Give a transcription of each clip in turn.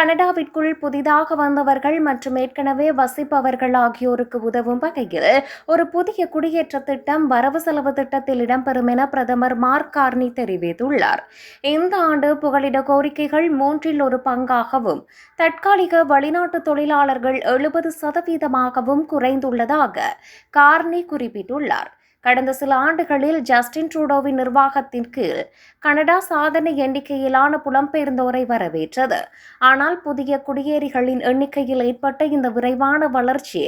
கனடாவிற்குள் புதிதாக வந்தவர்கள் மற்றும் ஏற்கனவே வசிப்பவர்கள் ஆகியோருக்கு உதவும் வகையில் ஒரு புதிய குடியேற்ற திட்டம் வரவு செலவு திட்டத்தில் இடம்பெறும் என பிரதமர் மார்க் கார்னி தெரிவித்துள்ளார். இந்த ஆண்டு புகலிட கோரிக்கைகள் மூன்றில் ஒரு பங்காகவும் தற்காலிக வெளிநாட்டு தொழிலாளர்கள் எழுபது சதவீதமாகவும் குறைந்துள்ளதாக கார்னி குறிப்பிட்டுள்ளார். கடந்த சில ஆண்டுகளில் ஜஸ்டின் ட்ரூடோவின் நிர்வாகத்தின் கீழ் கனடா சாதனை எண்ணிக்கையிலான புலம்பெயர்ந்தோரை வரவேற்றது. ஆனால் புதிய குடியேறிகளின் எண்ணிக்கையில் ஏற்பட்ட இந்த விரைவான வளர்ச்சி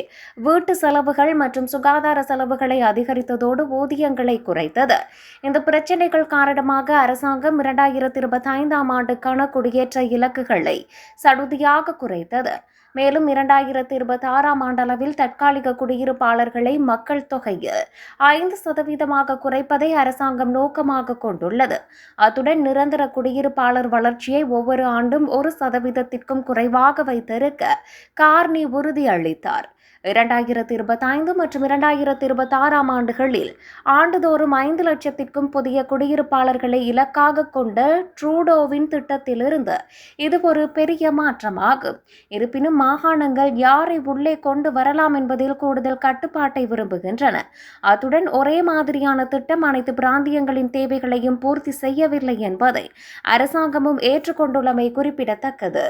வீட்டு செலவுகள் மற்றும் சுகாதார செலவுகளை அதிகரித்ததோடு ஊதியங்களை குறைத்தது. இந்த பிரச்சினைகள் காரணமாக அரசாங்கம் இரண்டாயிரத்தி இருபத்தி ஐந்தாம் ஆண்டுக்கான குடியேற்ற இலக்குகளை சடுதியாக குறைத்தது. மேலும் இரண்டாயிரத்தி இருபத்தி ஆறாம் ஆண்டளவில் தற்காலிக குடியிருப்பாளர்களை மக்கள் தொகையில் ஐந்து சதவீதமாக குறைப்பதை அரசாங்கம் நோக்கமாக கொண்டுள்ளது. அத்துடன் நிரந்தர குடியிருப்பாளர் வளர்ச்சியை ஒவ்வொரு ஆண்டும் ஒரு சதவீதத்திற்கும் குறைவாக வைத்திருக்க கார்னி உறுதியளித்தார். இரண்டாயிரத்தி இருபத்தைந்து மற்றும் இரண்டாயிரத்தி இருபத்தாறாம் ஆண்டுகளில் ஆண்டுதோறும் ஐந்து லட்சத்திற்கும் புதிய குடியிருப்பாளர்களை இலக்காக கொண்ட ட்ரூடோவின் திட்டத்திலிருந்து இது ஒரு பெரிய மாற்றமாகும். இருப்பினும் மாகாணங்கள் யாரை உள்ளே கொண்டு வரலாம் என்பதில் கூடுதல் கட்டுப்பாட்டை விரும்புகின்றன. அத்துடன் ஒரே மாதிரியான திட்டம் அனைத்து பிராந்தியங்களின் தேவைகளையும் பூர்த்தி செய்யவில்லை என்பதை அரசாங்கமும் ஏற்றுக்கொண்டுள்ளமை குறிப்பிடத்தக்கது.